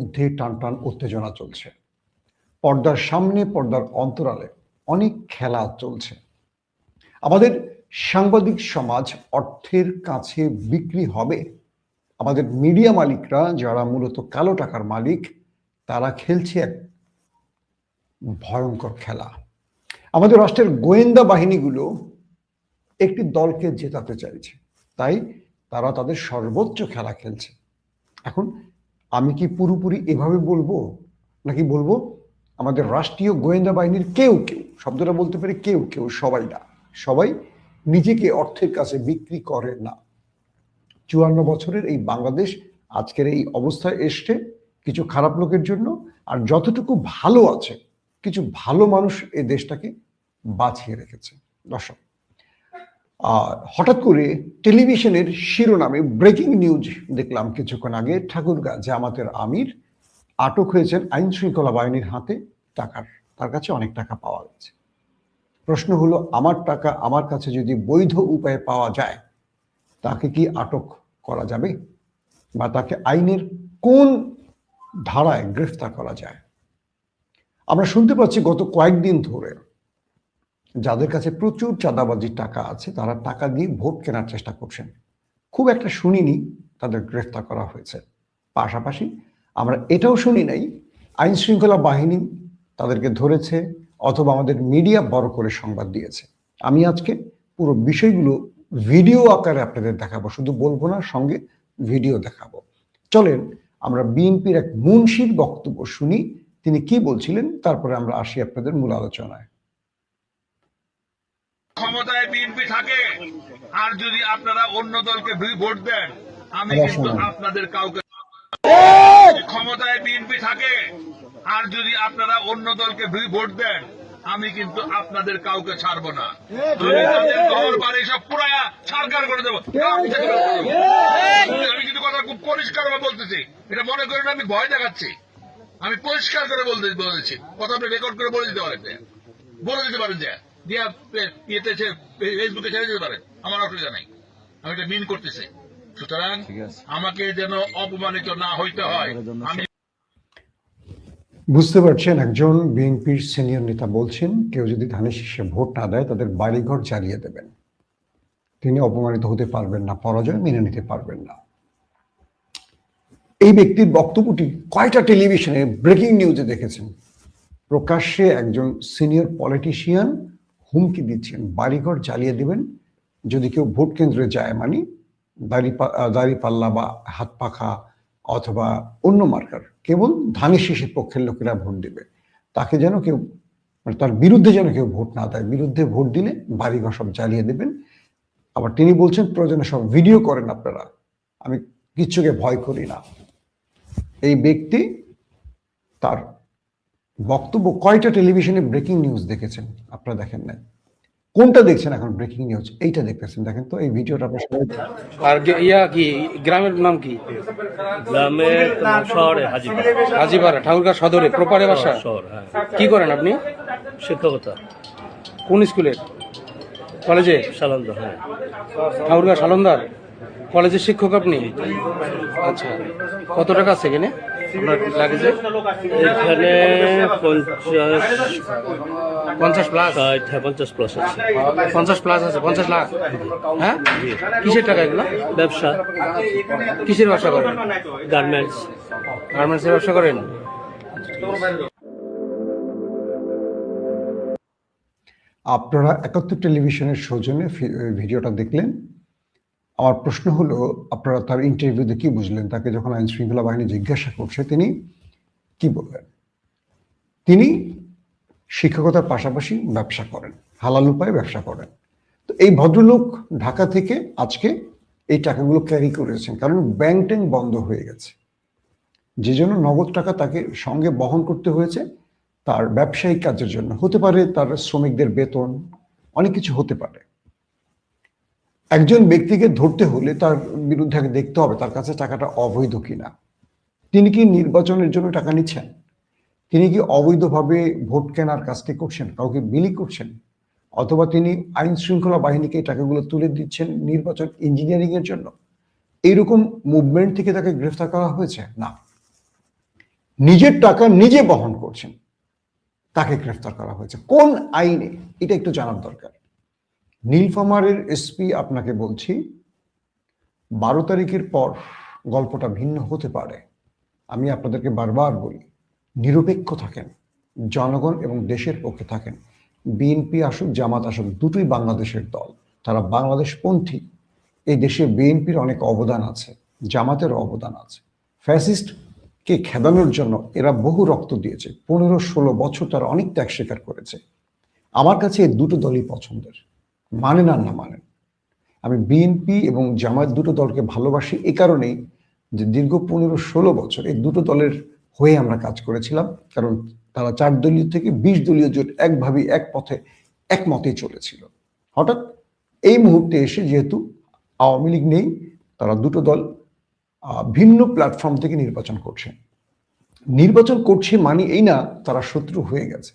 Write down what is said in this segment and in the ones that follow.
মধ্যে টান টান উত্তেজনা চলছে। পর্দার সামনে, পর্দার অন্তরালে অনেক খেলা চলছে। আমাদের সাংবাদিক সমাজ অর্থের কাছে বিক্রি হবে। আমাদের মিডিয়া মালিকরা, যারা মূলত কালো টাকার মালিক, তারা খেলছে এক ভয়ঙ্কর খেলা। আমাদের রাষ্ট্রের গোয়েন্দা বাহিনীগুলো একটি দলকে জেতাতে চাইছে। তাই তারা তাদের সর্বোচ্চ খেলা খেলছে। এখন আমি কি পুরোপুরি এভাবে বলব? নাকি বলব, আমাদের রাষ্ট্রীয় গোয়েন্দা বাহিনীর কেউ কেউ, শব্দটা বলতে পারি কেউ কেউ, সবাই না। সবাই নিজেকে অর্থের কাছে বিক্রি করে না। চুয়ান্ন বছরের এই বাংলাদেশ আজকের এই অবস্থায় এসছে কিছু খারাপ লোকের জন্য, আর যতটুকু ভালো আছে, কিছু ভালো মানুষ এই দেশটাকে বাঁচিয়ে রেখেছে। দর্শক হঠাৎ করে টেলিভিশনের শিরোনামে ব্রেকিং নিউজ দেখলাম কিছুক্ষণ আগে। ঠাকুরগা জামাতের আমির আটক হয়েছেন আইন শৃঙ্খলা বাহিনীর হাতে। টাকার, তার কাছে অনেক টাকা পাওয়া গেছে। প্রশ্ন হলো, আমার টাকা আমার কাছে যদি বৈধ উপায়ে পাওয়া যায়, তাকে কি আটক করা যাবে? বা তাকে আইনের কোন ধারায় গ্রেফতার করা যায়? আমরা শুনতে পাচ্ছি গত কয়েকদিন ধরে যাদের কাছে প্রচুর চাঁদাবাজির টাকা আছে, তারা টাকা দিয়ে ভোট কেনার চেষ্টা করছেন। খুব একটা শুনিনি তাদের গ্রেফতার করা হয়েছে। পাশাপাশি আমরা এটাও শুনি নাই আইন শৃঙ্খলা বাহিনী তাদেরকে ধরেছে অথবা আমাদের মিডিয়া বড় করে সংবাদ দিয়েছে। আমি আজকে পুরো বিষয়গুলো ভিডিও আকারে আপনাদের দেখাবো, শুধু বলব না, সঙ্গে ভিডিও দেখাবো। চলেন, আমরা বিএনপির এক মুন্সির বক্তব্য শুনি, তিনি কি বলছিলেন, তারপরে আমরা আসি আপনাদের মূল আলোচনায়। ক্ষমতায় বিএনপি থাকে। আর যদি আপনারা অন্য দলকে ভোট দেন আমি কিন্তু আপনাদের কাউকে ক্ষমতায় বিএনপি থাকে। আর যদি আপনারা অন্য দলকে ভোট দেন আমি কিন্তু আপনাদের কাউকে ছাড়বো না। আমি তাদের ঘর বাড়ি সব পুরা সরকার করে দেবো। আমি চাকরি করে দেবো। আমি কিন্তু কথা খুব পরিষ্কার ভাবে বলতেছি। এটা মনে করেন আমি ভয় দেখাচ্ছি। আমি পরিষ্কার করে বলতে বলেছি। কথা আপনি রেকর্ড করে বলে দিতে পারেন বলে দিতে পারেন যে। দিয়া ইয়েতে ফেসবুকে ছেড়ে দিতে পারেন আমার অসুবিধা নাই। আমি এটা মিন করতেছি। সুতরাং আমাকে যেন অপমানিত না হইতে হয় আমি বুঝতে পারছেন একজন বিএনপির সিনিয়র নেতা বলছেন কেউ যদি ধানের শীর্ষে ভোট না দেয় তাদের বাড়িঘর জ্বালিয়ে দেবেন। তিনি অপমানিত হতে পারবেন না পরাজয় মেনে নিতে পারবেন না। এই ব্যক্তির বক্তব্যটি কয়টা টেলিভিশনে ব্রেকিং নিউজে দেখেছেন? প্রকাশ্যে একজন সিনিয়র পলিটিশিয়ান হুমকি দিচ্ছেন, বাড়িঘর জ্বালিয়ে দিবেন। যদি কেউ ভোট কেন্দ্রে যায় মানে দাড়ি পাল্লা বা হাত পাখা অথবা অন্য মার্কার, কেবল ধানের শীষের পক্ষের লোকেরা ভোট দেবে। তাকে যেন কেউ মানে তার বিরুদ্ধে যেন কেউ ভোট না দেয়, বিরুদ্ধে ভোট দিলে বাড়িঘর সব জ্বালিয়ে দেবেন। আবার তিনি বলছেন, প্রয়োজনে সব ভিডিও করেন আপনারা। আমি কিচ্ছুকে ভয় করি না। এই ব্যক্তি তার বক্তব্য কয়টা টেলিভিশনে ব্রেকিং নিউজ দেখেছেন? আপনারা দেখেন নাই। কোনটা দেখছেন এখন ব্রেকিং নিউজ এইটা দেখতেছেন। দেখেন তো এই ভিডিওটা আপনার সবাই আর ইয়া কি গ্রামের নাম কি? গ্রামের শহরে হাজিপাড়া। হাজিপাড়া ঠাকুরগাঁ সদরে প্রপারে বাসা? শহর হ্যাঁ। কি করেন আপনি? শিক্ষকতা। কোন স্কুলের? কলেজে? সালান্দ হ্যাঁ। ঠাকুরগাঁ সালন্দার? কলেজের শিক্ষক আপনি? আচ্ছা। কত টাকা আছে এখানে? আপনার লাগেছে এখানে পঞ্চাশ পঞ্চাশ প্লাস হ্যাঁ পঞ্চাশ প্লাস আছে। পঞ্চাশ প্লাস আছে পঞ্চাশ লাখ। হ্যাঁ? কিসের টাকা এগুলো? ব্যবসা। কিসের ব্যবসা করেন? গার্মেন্টস। গার্মেন্টসের ব্যবসা করেন? আপনারা একাত্তর টেলিভিশনের সৌজন্যে ভিডিওটা দেখলেন। আমার প্রশ্ন হলো, আপনারা তার ইন্টারভিউতে কি বুঝলেন, তাকে যখন আইন শৃঙ্খলা বাহিনী জিজ্ঞাসা করছে, তিনি কি বললেন? তিনি শিক্ষকতার পাশাপাশি ব্যবসা করেন, হালাল উপায়ে ব্যবসা করেন। তো এই ভদ্রলোক ঢাকা থেকে আজকে এই টাকাগুলো ক্যারি করেছেন, কারণ ব্যাংক ট্যাঙ্ক বন্ধ হয়ে গেছে। যে জন্য নগদ টাকা তাকে সঙ্গে বহন করতে হয়েছে, তার ব্যবসায়িক কাজের জন্য। হতে পারে তার শ্রমিকদের বেতন, অনেক কিছু হতে পারে। একজন ব্যক্তিকে ধরতে হলে তার বিরুদ্ধে দেখতে হবে তার কাছে টাকাটা অবৈধ কিনা। তিনি কি নির্বাচনের জন্য টাকা নিচ্ছেন? তিনি কি অবৈধভাবে ভোট কেনার কাজটি করছেন, কাউকে বিলি করছেন? অথবা তিনি আইন শৃঙ্খলা বাহিনীকে টাকাগুলো তুলে দিচ্ছেন নির্বাচন ইঞ্জিনিয়ারিং এর জন্য? এইরকম মুভমেন্ট থেকে তাকে গ্রেফতার করা হয়েছে? না। নিজের টাকা নিজে বহন করছেন, তাকে গ্রেফতার করা হয়েছে। কোন আইনে? এটা একটু জানার দরকার। নীলফামারের এসপি আপনাকে বলছি, বারো তারিখের পর গল্পটা ভিন্ন হতে পারে। আমি আপনাদেরকে বারবার বলি, নিরপেক্ষ থাকেন, জনগণ এবং দেশের পক্ষে থাকেন। বিএনপি আসুক, জামাত আসুক, দুটোই বাংলাদেশের দল। তারা বাংলাদেশ পন্থী এই দেশে বিএনপির অনেক অবদান আছে জামাতের অবদান আছে। ফ্যাসিস্ট কে খেদানোর জন্য এরা বহু রক্ত দিয়েছে, পনেরো ষোলো বছর তারা অনেক ত্যাগ স্বীকার করেছে। আমার কাছে এই দুটো দলই পছন্দের। মানেন আর না মানেন আমি বিএনপি এবং জামায়াত দুটো দলকে ভালোবাসি এ কারণেই যে দীর্ঘ পনেরো ষোলো বছর এই দুটো দলের হয়ে আমরা কাজ করেছিলাম, কারণ তারা চার দলীয় থেকে বিশ দলীয় জোট একভাবে, এক পথে একমতেই চলেছিল। হঠাৎ এই মুহূর্তে এসে যেহেতু আওয়ামী লীগ নেই, তারা দুটো দল ভিন্ন প্ল্যাটফর্ম থেকে নির্বাচন করছে। নির্বাচন করছে মানে এই না তারা শত্রু হয়ে গেছে।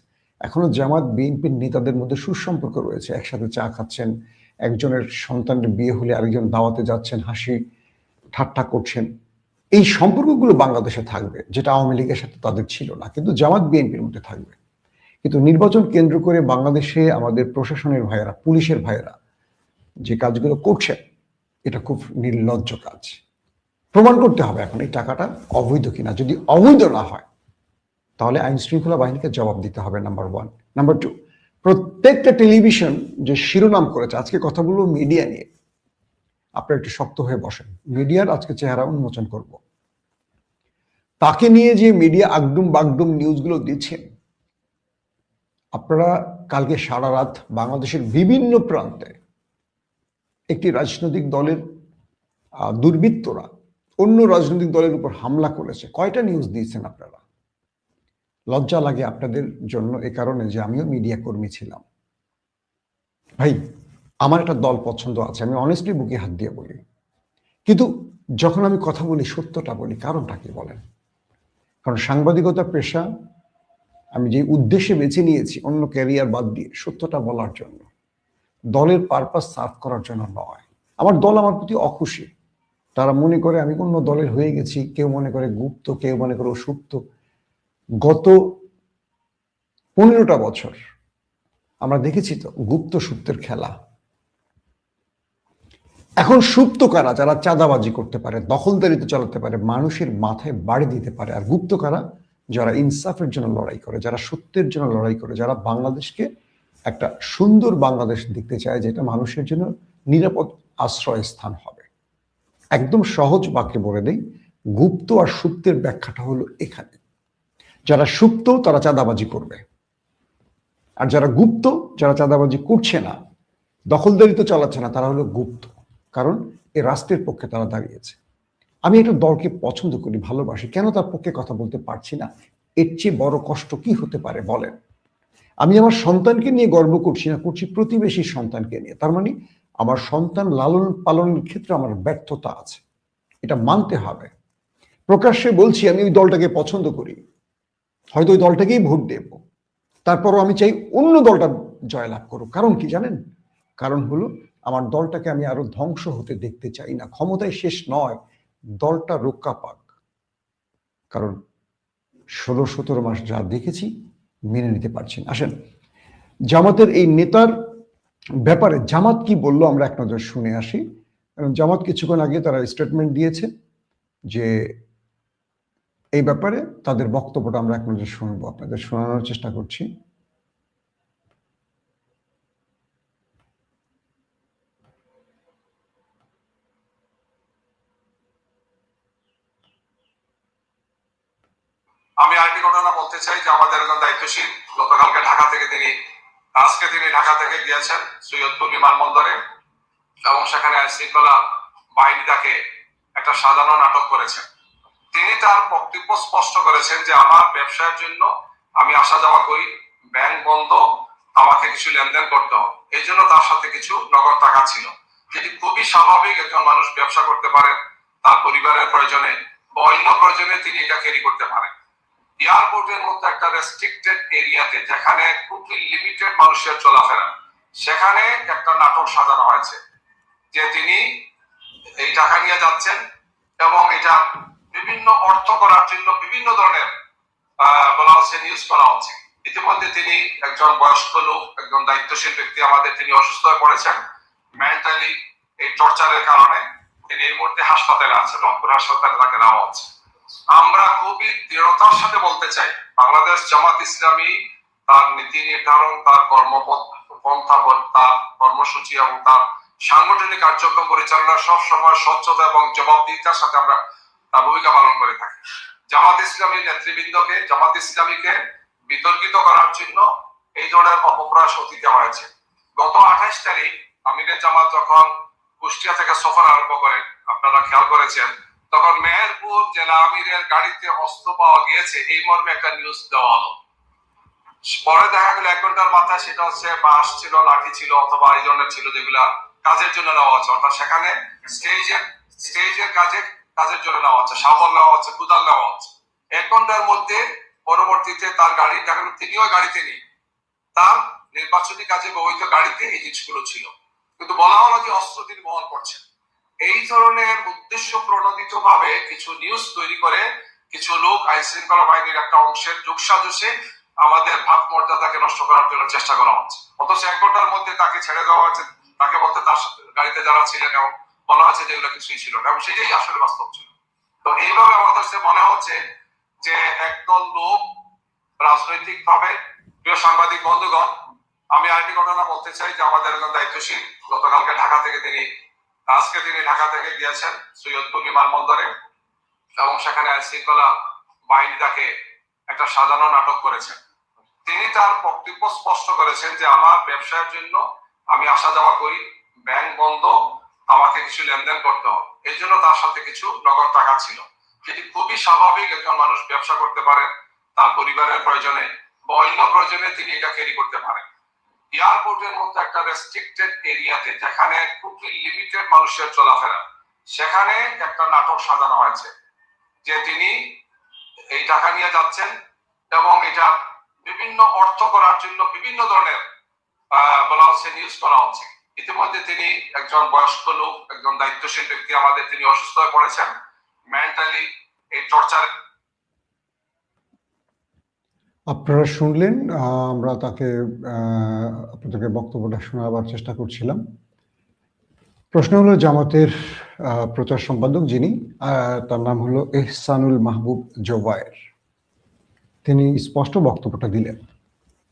এখনও জামাত বিএনপির নেতাদের মধ্যে সুসম্পর্ক রয়েছে। একসাথে চা খাচ্ছেন, একজনের সন্তানের বিয়ে হলে আরেকজন দাওয়াতে যাচ্ছেন, হাসি ঠাট্টা করছেন। এই সম্পর্কগুলো বাংলাদেশে থাকবে, যেটা আওয়ামী লীগের সাথে তাদের ছিল না, কিন্তু জামাত বিএনপির মধ্যে থাকবে। কিন্তু নির্বাচন কেন্দ্র করে বাংলাদেশে আমাদের প্রশাসনের ভাইয়েরা, পুলিশের ভাইয়েরা যে কাজগুলো করছেন, এটা খুব নির্লজ্জ কাজ। প্রমাণ করতে হবে এখন এই টাকাটা অবৈধ কিনা। যদি অবৈধ না হয় তাহলে আইন শৃঙ্খলা বাহিনীকে জবাব দিতে হবে নাম্বার ওয়ান নাম্বার টু প্রত্যেকটা টেলিভিশন যে শিরোনাম করেছে, আজকে কথাগুলো মিডিয়া নিয়ে। আপনারা একটু শক্ত হয়ে বসেন। মিডিয়ার আজকে চেহারা উন্মোচন করব। তাকে নিয়ে যে মিডিয়া আগডুম বাগডুম নিউজগুলো দিচ্ছেন, আপনারা কালকে সারা রাত বাংলাদেশের বিভিন্ন প্রান্তে একটি রাজনৈতিক দলের দুর্বৃত্তরা অন্য রাজনৈতিক দলের উপর হামলা করেছে। কয়টা নিউজ দিয়েছেন আপনারা? লজ্জা লাগে আপনাদের জন্য এ কারণে যে আমিও মিডিয়া কর্মী ছিলাম। ভাই, আমার একটা দল পছন্দ আছে, আমি অনেস্টলি বুকে হাত দিয়ে বলি। কিন্তু যখন আমি কথা বলি, সত্যটা বলি, কারণটা কি বলেন? কারণ সাংবাদিকতা, পেশা, আমি যে উদ্দেশ্যে বেছে নিয়েছি, অন্য ক্যারিয়ার বাদ দিয়ে সত্যটা বলার জন্য। দলের পারপাস সার্ভ করার জন্য নয়। আমার দল আমার প্রতি অখুশি। তারা মনে করে আমি অন্য দলের হয়ে গেছি, কেউ মনে করে গুপ্ত, কেউ মনে করে সুপ্ত গত পনেরোটা বছর আমরা দেখেছি তো গুপ্ত সুপ্তের খেলা। এখন সুপ্ত কারা যারা চাঁদাবাজি করতে পারে, দখলদারিতে চালাতে পারে, মানুষের মাথায় বাড়ি দিতে পারে, আর গুপ্ত কারা যারা ইনসাফের জন্য লড়াই করে, যারা সত্যের জন্য লড়াই করে, যারা বাংলাদেশকে একটা সুন্দর বাংলাদেশ দেখতে চায়, যেটা মানুষের জন্য নিরাপদ আশ্রয় স্থান হবে। একদম সহজ বাক্যে বলে দেই, গুপ্ত আর সুপ্তের ব্যাখ্যাটা হলো এখানে। যারা সুপ্ত, তারা চাঁদাবাজি করবে। আর যারা গুপ্ত, যারা চাঁদাবাজি করছে না দখলদারিত্ব চালাচ্ছে না, তারা হলো গুপ্ত। কারণ এ রাষ্ট্রের পক্ষে তারা দাঁড়িয়েছে। আমি একটা দলকে পছন্দ করি, ভালোবাসি। কেন তার পক্ষে কথা বলতে পারছি না? এর চেয়ে বড় কষ্ট কি হতে পারে, বলেন। আমি আমার সন্তানকে নিয়ে গর্ব করছি না, করছি প্রতিবেশীর সন্তানকে নিয়ে। তার মানে আমার সন্তান লালন পালনের ক্ষেত্রে আমার ব্যর্থতা আছে। এটা মানতে হবে। প্রকাশ্যে বলছি, আমি ওই দলটাকে পছন্দ করি। হয়তো ওই দলটাকেই ভোট দেব। তারপরও আমি চাই অন্য দলটা জয়লাভ করুক। কারণ কি জানেন? কারণ হলো আমার দলটাকে আমি আরও ধ্বংস হতে দেখতে চাই না। ক্ষমতায় শেষ নয়, দলটা রক্ষা পাক। কারণ ষোলো, সতেরো মাস যা দেখেছি, মেনে নিতে পারছি না। আসেন, জামাতের এই নেতার ব্যাপারে, জামাত কি বলল আমরা এক নজর শুনে আসি। কারণ জামাত কিছুক্ষণ আগে তারা স্টেটমেন্ট দিয়েছে যে এই ব্যাপারে তাদের বক্তব্যটা আমরা এক শুনব, আপনাদের শোনানোর চেষ্টা করছি। আমি আরেকটি ঘটনা বলতে চাই যে আমাদের একজন দায়িত্বশীল, গতকালকে ঢাকা থেকে তিনি, আজকে তিনি ঢাকা থেকে গিয়েছেন সৈয়দপুর বিমানবন্দরে এবং সেখানে আইন শৃঙ্খলা বাহিনী তাকে একটা সাজানো নাটক করেছেন। তিনি তার বক্তব্য স্পষ্ট করেছেন যে আমার ব্যবসার জন্য আমি আসা যাওয়া করি ব্যাংক বন্ধ, আমাকে কিছু লেনদেন করতে হবে। এই জন্য তার সাথে কিছু নগদ টাকা ছিল। যেটি খুবই স্বাভাবিক একজন মানুষ ব্যবসা করতে পারেন তার পরিবারের প্রয়োজনে বা অন্য প্রয়োজনে তিনি এটা ক্যারি করতে পারেন। এয়ারপোর্টের মধ্যে একটা রেস্ট্রিক্টেড এরিয়াতে যেখানে খুবই লিমিটেড মানুষের চলাফেরা, সেখানে একটা নাটক সাজানো হয়েছে। যে তিনি এই টাকা নিয়ে যাচ্ছেন এবং এটা বিভিন্ন অর্থ করার জন্য বিভিন্ন ধরনের বলা হচ্ছে নিউজ করা হচ্ছে। ইতিমধ্যে তিনি একজন বয়স্ক লোক, একজন দায়িত্বশীল ব্যক্তি আমাদের তিনি অসুস্থ হয়ে পড়েছেন। মেন্টালি এই টর্চারের কারণে তিনি এই মুহূর্তে হাসপাতালে আছেন, রংপুর হাসপাতালে তাকে নেওয়া হচ্ছে। আমরা খুবই দৃঢ়তার সাথে বলতে চাই, বাংলাদেশ জামাত ইসলামী তার নীতি নির্ধারণ, তার কর্মপন্থা তার কর্মসূচি এবং তার সাংগঠনিক কার্যক্রম পরিচালনা সব সময় স্বচ্ছতা এবং জবাবদিহিতার সাথে আমরা তার ভূমিকা পালন করে থাকি। জামাত ইসলামী নেতৃবৃন্দকে, জামাত ইসলামীকে বিতর্কিত করার জন্য এই ধরনের অপপ্রয়াস অতীতে হয়েছে। গত আঠাইশ তারিখ আমিরের জামাত যখন কুষ্টিয়া থেকে সফর আরম্ভ করেন আপনারা খেয়াল করেছেন, তখন মেহেরপুর জেলা আমিরের গাড়িতে অস্ত্র পাওয়া গিয়েছে, এই মর্মে একটা নিউজ দেওয়া হলো। পরে দেখা গেল এক ঘণ্টার মাথায় সেটা হচ্ছে বাঁশ ছিল, লাঠি ছিল অথবা এই ধরনের ছিল যেগুলা কাজের জন্য নেওয়া হচ্ছে। অর্থাৎ সেখানে স্টেজের স্টেজের কাজে কাজের জন্য নেওয়া হচ্ছে সাবল নেওয়া হচ্ছে, কুদাল নেওয়া হচ্ছে। এক ঘণ্টার মধ্যে পরবর্তীতে তার গাড়ি গেল তিনিও গাড়িতে নেই, তার নির্বাচনী কাজে ব্যবহৃত গাড়িতে এই জিনিসগুলো ছিল। কিন্তু বলা হলো যে অস্ত্র তিনি বহন করছেন। এই ধরনের উদ্দেশ্য প্রণোদিত ভাবে কিছু নিউজ তৈরি করে কিছু লোক আইন শৃঙ্খলা বাহিনীর একটা অংশের যোগসাজসে আমাদের ভাব মর্যাদাকে নষ্ট করার জন্য চেষ্টা করা হচ্ছে। অথচ এক ঘণ্টার মধ্যে তাকে ছেড়ে দেওয়া হয়েছে, তাকে বলতে তার গাড়িতে যারা ছিলেন এবং বলা হয়েছে যে এগুলো কিছুই ছিল না। এবং সেটাই আসলে বাস্তব ছিল। তো এইভাবে আমাদের কাছে মনে হচ্ছে যে একদল লোক রাজনৈতিক ভাবে প্রিয় সাংবাদিক বন্ধুগণ, আমি আরেকটি ঘটনা বলতে চাই যে আমাদের একজন দায়িত্বশীল, গতকালকে ঢাকা থেকে তিনি, আজকে তিনি ঢাকা থেকে গিয়েছেন সৈয়দপুর বিমানবন্দরে এবং সেখানে আইন শৃঙ্খলা বাহিনী তাকে একটা সাজানো নাটক করেছেন। তিনি তার বক্তব্য স্পষ্ট করেছেন যে, আমার ব্যবসায়ের জন্য আমি আসা যাওয়া করি, ব্যাংক বন্ধ আমাকে কিছু লেনদেন করতে হবে। এই জন্য তার সাথে কিছু নগদ টাকা ছিল। যেটি খুবই স্বাভাবিক একজন মানুষ ব্যবসা করতে পারেন তার পরিবারের প্রয়োজনে বা অন্য প্রয়োজনে তিনি এটা ক্যারি করতে পারেন এয়ারপোর্টের মতো একটা রেস্ট্রিক্টেড এরিয়াতে, যেখানে খুবই লিমিটেড মানুষের চলাফেরা, সেখানে একটা নাটক সাজানো হয়েছে, যে তিনি এই টাকা নিয়ে যাচ্ছেন এবং এটা বিভিন্ন অর্থ করার জন্য বিভিন্ন ধরনের বলা হচ্ছে নিউজ করা হচ্ছে। ইতিমধ্যে তিনি একজন বয়স্ক লোক, একজন দায়িত্বশীল ব্যক্তি, আমাদের তিনি অসুস্থ হয়ে পড়েছেন। মেন্টালি এই টর্চার আপনারা শুনলেন আমরা তাকে আপনাদেরকে বক্তব্যটা শোনাবার চেষ্টা করছিলাম। প্রশ্ন হলো জামাতের প্রচার সম্পাদক যিনি তার নাম হলো এহসানুল মাহবুব জোবায়ের। তিনি স্পষ্ট বক্তব্যটা দিলেন।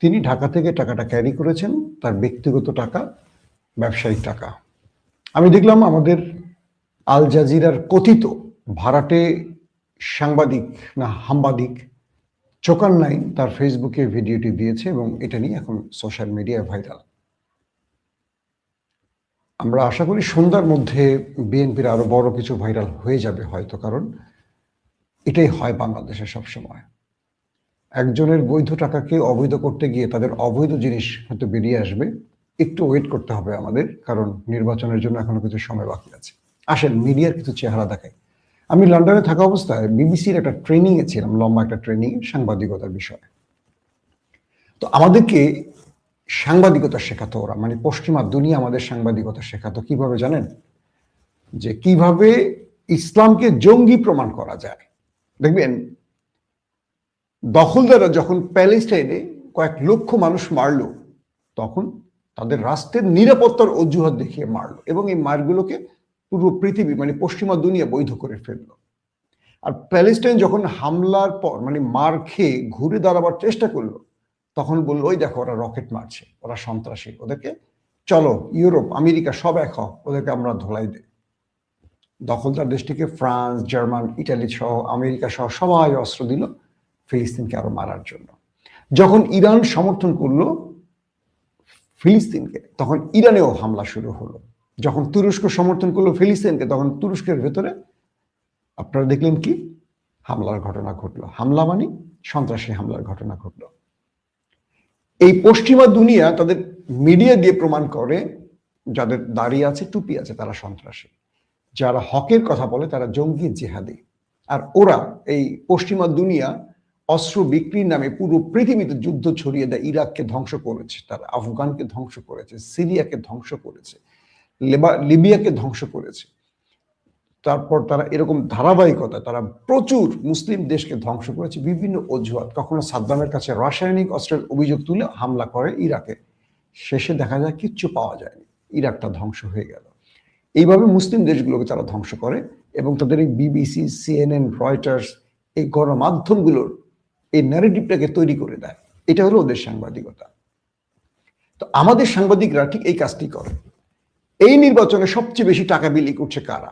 তিনি ঢাকা থেকে টাকাটা ক্যারি করেছেন, তার ব্যক্তিগত টাকা ব্যবসায়িক টাকা। আমি দেখলাম আমাদের আল জাজিরার কথিত ভাড়াটে সাংবাদিক না হাম্বাদিক চোকান নাইন তার ফেসবুকে ভিডিওটি দিয়েছে এবং এটা নিয়ে এখন সোশ্যাল মিডিয়ায় ভাইরাল। আমরা আশা করি সন্ধ্যার মধ্যে বিএনপির আরও বড় কিছু ভাইরাল হয়ে যাবে হয়তো, কারণ এটাই হয় বাংলাদেশে সবসময়। একজনের বৈধ টাকাকে অবৈধ করতে গিয়ে তাদের অবৈধ জিনিস হয়তো বেরিয়ে আসবে। একটু ওয়েট করতে হবে আমাদের, কারণ নির্বাচনের জন্য এখনও কিছু সময় বাকি আছে। আসেন, মিডিয়ার কিছু চেহারা দেখায় আমি লন্ডনে থাকা অবস্থায় বিবিসির একটা ট্রেনিং এ ছিলাম, লম্বা একটা ট্রেনিং সাংবাদিকতার বিষয়ে। তো আমাদেরকে সাংবাদিকতা শেখাতো ওরা মানে পশ্চিমা দুনিয়া আমাদের সাংবাদিকতা শেখাতো। কীভাবে জানেন? যে কীভাবে ইসলামকে জঙ্গি প্রমাণ করা যায়। দেখবেন, দখলদাররা যখন প্যালেস্টাইনে কয়েক লক্ষ মানুষ মারলো, তখন তাদের রাষ্ট্রের নিরাপত্তার অজুহাত দেখিয়ে মারলো এবং এই মারগুলোকে পুরো পৃথিবী মানে পশ্চিমা দুনিয়া বৈধ করে ফেলল। আর প্যালেস্টাইন যখন হামলার পর মানে মার খেয়ে ঘুরে দাঁড়াবার চেষ্টা করল তখন বলল ওই দেখো ওরা রকেট মারছে ওরা সন্ত্রাসী ওদেরকে চলো ইউরোপ আমেরিকা সব এক হও, ওদেরকে আমরা ধোলাই দিই। দখলদার দেশটিকে ফ্রান্স জার্মান ইটালি সহ আমেরিকা সহ সবাই অস্ত্র দিল ফিলিস্তিনকে আরও মারার জন্য। যখন ইরান সমর্থন করল ফিলিস্তিনকে, তখন ইরানেও হামলা শুরু হলো। যখন তুরস্ক সমর্থন করল ফিলিস্তিনকে, তখন তুরস্কের ভেতরে আপনারা দেখলেন কি? হামলার ঘটনা ঘটলো। হামলা মানে সন্ত্রাসী হামলার ঘটনা ঘটলো। এই পশ্চিমা দুনিয়া তাদের মিডিয়া দিয়ে প্রমাণ করে, যাদের দাঁড়িয়ে আছে, টুপি আছে, তারা সন্ত্রাসী। যারা হকের কথা বলে, তারা জঙ্গি জেহাদি। আর ওরা এই পশ্চিমা দুনিয়া অস্ত্র বিক্রির নামে পুরো পৃথিবীতে যুদ্ধ ছড়িয়ে দেয়। ইরাককে ধ্বংস করেছে তারা, আফগানকে ধ্বংস করেছে, সিরিয়াকে ধ্বংস করেছে, লেবা, লিবিয়াকে ধ্বংস করেছে। তারপর তারা এরকম ধারাবাহিকতা তারা প্রচুর মুসলিম দেশকে ধ্বংস করেছে, বিভিন্ন অজুহাত। কখনো সাদ্দামের কাছে রাসায়নিক অস্ত্রের অভিযোগ তুলে হামলা করে ইরাকে। শেষে দেখা যায় কিচ্ছু পাওয়া যায়নি। ইরাকটা ধ্বংস হয়ে গেল। এইভাবে মুসলিম দেশগুলোকে তারা ধ্বংস করে এবং তাদের এই বিবিসি, সিএনএন, রয়টার্স এই গণমাধ্যমগুলোর এই ন্যারেটিভটাকে তৈরি করে দেয়। এটা হলো ওদের সাংবাদিকতা। তো আমাদের সাংবাদিকরা ঠিক এই কাজটি করে। এই নির্বাচনে সবচেয়ে বেশি টাকা বিলি করছে কারা?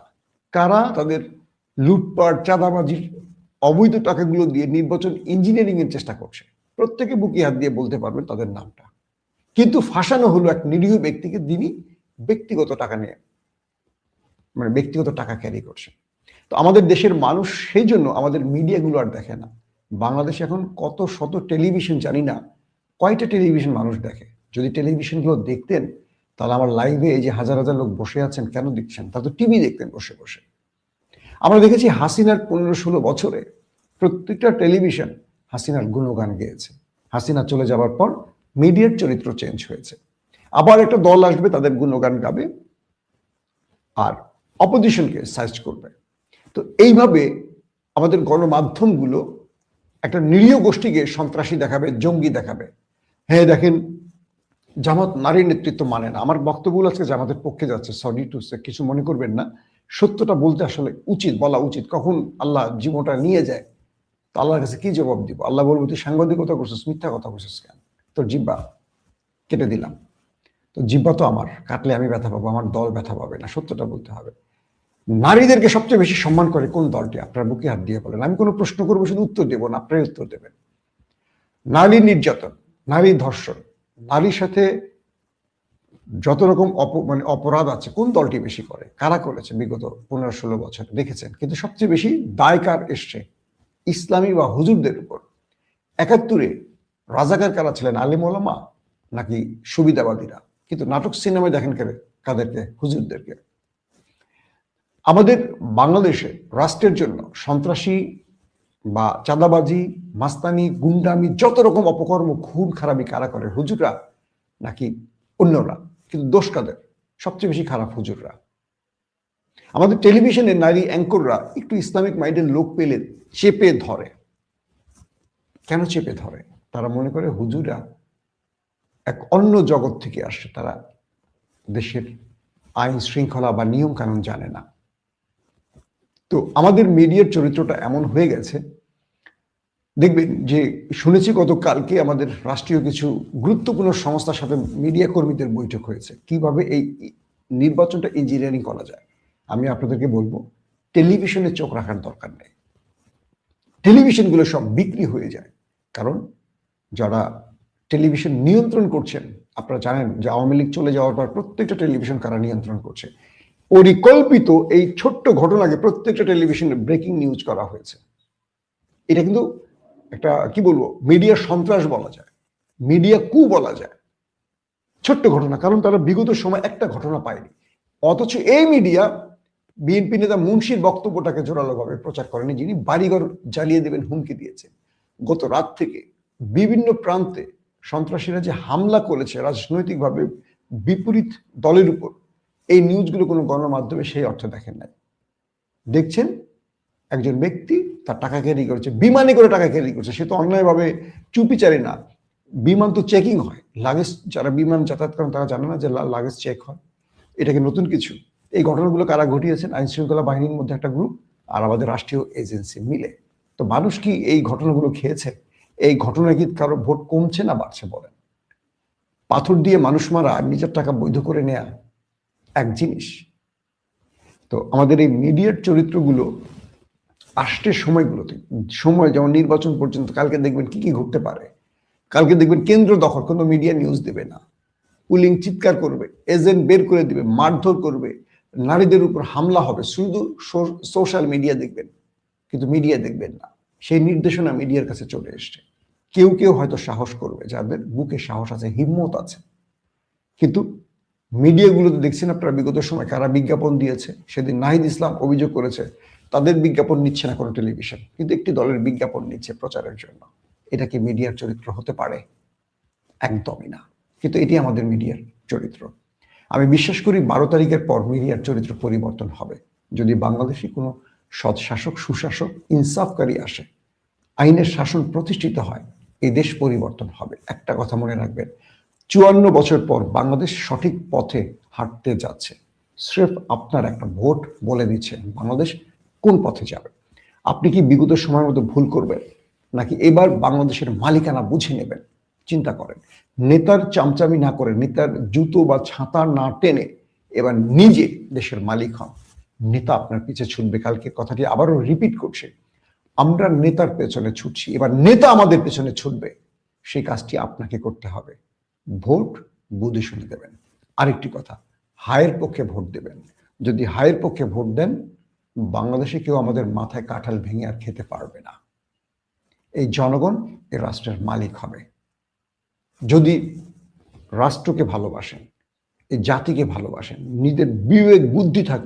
কারা তাদের লুটপাট চাঁদাবাজির অবৈধ টাকাগুলো দিয়ে নির্বাচন ইঞ্জিনিয়ারিং এর চেষ্টা করছে? প্রত্যেকে বুকি হাত দিয়ে বলতে পারবেন তাদের নামটা। কিন্তু ফাঁসানো হলো এক নিরীহ ব্যক্তিকে যিনি ব্যক্তিগত টাকা নিয়ে মানে ব্যক্তিগত টাকা ক্যারি করছে তো আমাদের দেশের মানুষ সেই জন্য আমাদের মিডিয়াগুলো আর দেখে না। বাংলাদেশে এখন কত শত টেলিভিশন জানি না, কয়টা টেলিভিশন মানুষ দেখে? যদি টেলিভিশনগুলো দেখতেন, তাহলে আমার লাইভে এই যে হাজার হাজার লোক বসে আছেন, কেন দেখছেন? তা তো টিভি দেখতেন বসে বসে। আমরা দেখেছি হাসিনার পনেরো ষোলো বছরে প্রত্যেকটা টেলিভিশন হাসিনার গুণগান গেয়েছে। হাসিনা চলে যাওয়ার পর মিডিয়ার চরিত্র চেঞ্জ হয়েছে। আবার একটা দল আসবে, তাদের গুণগান গাবে আর অপোজিশনকে সাইজ করবে। তো এইভাবে আমাদের গণমাধ্যমগুলো একটা নিরীহ গোষ্ঠীকে সন্ত্রাসী দেখাবে, জঙ্গি দেখাবে। হ্যাঁ দেখেন, জামাত নারী নেতৃত্ব মানে না। আমার বক্তব্য আজকে জামাতের পক্ষে যাচ্ছে। সরি টু সে কিছু মনে করবেন না। সত্যটা বলতে আসলে উচিত, বলা উচিত। কখন আল্লাহ জীবনটা নিয়ে যায়, তো আল্লাহর কাছে কি জবাব দিব? আল্লাহ বলব, তুই সাংবাদিকতা করছিস, মিথ্যা কথা করছিস কেন? তোর জিব্বা কেটে দিলাম। তো জিব্বা তো আমার। কাটলে আমি ব্যথা পাবো, আমার দল ব্যথা পাবে না। সত্যটা বলতে হবে। নারীদেরকে সবচেয়ে বেশি সম্মান করে কোন দলটি? আপনার বুকে হাত দিয়ে বলেন। আমি কোনো প্রশ্ন করব, শুধু উত্তর দেবো না, আপনারাই উত্তর দেবেন। নারী নির্যাতন, নারী ধর্ষণ, নারীর সাথে যত রকম অপ মানে অপরাধ আছে, কোন দলটি বেশি করে? কারা করেছে বিগত পনেরো ষোলো বছর? দেখেছেন? কিন্তু সবচেয়ে বেশি দায়কার এসছে ইসলামী বা হুজুরদের উপর। একাত্তরে রাজাকার কারা ছিলেন? আলিম ওলামা নাকি সুবিধাবাদীরা? কিন্তু নাটক সিনেমায় দেখেন কাদেরকে? হুজুরদেরকে। আমাদের বাংলাদেশে রাষ্ট্রের জন্য সন্ত্রাসী বা চাঁদাবাজি, মাস্তানি, গুন্ডামি, যত রকম অপকর্ম, খুন, খারাপি, কারা করে, হুজুররা নাকি অন্যরা, কিন্তু দোষ কাদের? সবচেয়ে বেশি খারাপ হুজুররা। আমাদের টেলিভিশনে নারী অ্যাঙ্কররা একটু ইসলামিক মাইন্ডের লোক পেলে চেপে ধরে। কেন চেপে ধরে? তারা মনে করে হুজুরা এক অন্য জগৎ থেকে আসছে, তারা দেশের আইন শৃঙ্খলা বা নিয়ম কানুন জানে না। তো আমাদের মিডিয়ার চরিত্রটা এমন হয়ে গেছে। দেখবেন যে শুনেছি গতকালকে আমাদের রাষ্ট্রীয় কিছু গুরুত্বপূর্ণ সংস্থার সাথে মিডিয়া কর্মীদের বৈঠক হয়েছে। কীভাবে এই নির্বাচনটা ইঞ্জিনিয়ারিং করা যায়? আমি আপনাদেরকে বলব, টেলিভিশনে চোখ রাখার দরকার নেই। টেলিভিশনগুলো সব বিক্রি হয়ে যায়। কারণ যারা টেলিভিশন নিয়ন্ত্রণ করছেন, আপনারা জানেন যে আওয়ামী লীগ চলে যাওয়ার পর প্রত্যেকটা টেলিভিশন কারা নিয়ন্ত্রণ করছে? পরিকল্পিত এই ছোট্ট ঘটনাকে প্রত্যেকটা টেলিভিশনে ব্রেকিং নিউজ করা হয়েছে। এটা কিন্তু একটা, কি বলব, মিডিয়া সন্ত্রাস বলা যায়, মিডিয়া কু বলা যায়। ছোট্ট ঘটনা, কারণ তারা বিগত সময় একটা ঘটনা পায়নি। অথচ এই মিডিয়া, বিএনপি নেতা মুন্সির বক্তব্যটাকে জোরালোভাবে প্রচার করেনি, যিনি বাড়িঘর জ্বালিয়ে দেবেন হুমকি দিয়েছেন। গত রাত থেকে বিভিন্ন প্রান্তে সন্ত্রাসীরা যে হামলা করেছে, রাজনৈতিকভাবে বিপরীত দলের উপর এই নিউজগুলো কোনো গণমাধ্যমে সেই অর্থে দেখেন নাই। দেখছেন? একজন ব্যক্তি তার টাকা ক্যারি করছে, বিমানে করে টাকা ক্যারি করছে। সে তো অন্যায়ভাবে চুপিচারি না। বিমান তো চেকিং হয়। লাগেজ, যারা বিমান যাতায়াত করেন তারা জানে না যে লাগেজ চেক হয়। এটা কি নতুন কিছু। এই ঘটনাগুলো কারা ঘটিয়েছেন? আইন শৃঙ্খলা বাহিনীর মধ্যে একটা গ্রুপ আর আমাদের রাষ্ট্রীয় এজেন্সি মিলে। তো মানুষ কি এই ঘটনাগুলো খেয়েছে? এই ঘটনায় কি কারও ভোট কমছে না বাড়ছে বলেন? পাথর দিয়ে মানুষ মারা, নিজের টাকা বৈধ করে নেয়া এক জিনিস। তো আমাদের এই মিডিয়ার চরিত্রগুলো আসতে সময়গুলোতে, সময় যেমন নির্বাচন পর্যন্ত, কালকে দেখবেন কি কি ঘটতে পারে। কালকে দেখবেন কেন্দ্র দখল, কোনো মিডিয়া নিউজ দেবে না। পুলিং চিৎকার করবে এজেন্ট বের করে দিবে, মারধর করবে, নারীদের উপর হামলা হবে, শুধু সোশ্যাল মিডিয়া দেখবেন, কিন্তু মিডিয়া দেখবেন না। সেই নির্দেশনা মিডিয়ার কাছে চলে এসছে। কেউ কেউ হয়তো সাহস করবে, যাদের বুকে সাহস আছে, হিম্মত আছে। কিন্তু মিডিয়াগুলোতে দেখছেন আপনারা, বিগত সময় কারা বিজ্ঞাপন দিয়েছে? সেদিন নাহিদ ইসলাম অভিযোগ করেছে, তাদের বিজ্ঞাপন নিচ্ছে না কোনো টেলিভিশন। কিন্তু একটি দলের বিজ্ঞাপন নিচ্ছে প্রচারের জন্য। এটা কি মিডিয়ার চরিত্র হতে পারে? একদমই না। কিন্তু এটি আমাদের মিডিয়ার চরিত্র। আমি বিশ্বাস করি বারো তারিখের পর মিডিয়ার চরিত্র পরিবর্তন হবে। যদি বাংলাদেশে কোনো সৎ শাসক, সুশাসক, ইনসাফকারী আসে, আইনের শাসন প্রতিষ্ঠিত হয়, এই দেশ পরিবর্তন হবে। একটা কথা মনে রাখবেন চুয়ান্ন বছর পর বাংলাদেশ সঠিক পথে হাঁটতে যাচ্ছে। স্রেফ আপনার একটা ভোট বলে দিচ্ছেন বাংলাদেশ কোন পথে যাবে? আপনি কি বিগত সময়ের মতো ভুল করবেন? নাকি এবার বাংলাদেশের মালিকানা বুঝে নেবেন? চিন্তা করেন। নেতার চামচামি না করে, নেতার জুতো বা ছাতা না টেনে এবার নিজে দেশের মালিক হন। নেতা আপনার পিছে ছুটবে, কালকে কথাটি আবারও রিপিট করছে। আমরা নেতার পেছনে ছুটছি, এবার নেতা আমাদের পেছনে ছুটবে। সেই কাজটি আপনাকে করতে হবে। ভোট বুঝে শুনে দেবেন। আরেকটি কথা, হায়ের পক্ষে ভোট দেবেন। যদি হায়ের পক্ষে ভোট দেন, বাংলাদেশে কেউ আমাদের মাথায় কাঁঠাল ভেঙে আর খেতে পারবে না। এই জনগণ এই রাষ্ট্রের মালিক হবে। যদি রাষ্ট্রকে ভালোবাসেন এই জাতিকে ভালোবাসেন, নিজের বিবেক, বুদ্ধি থাকলে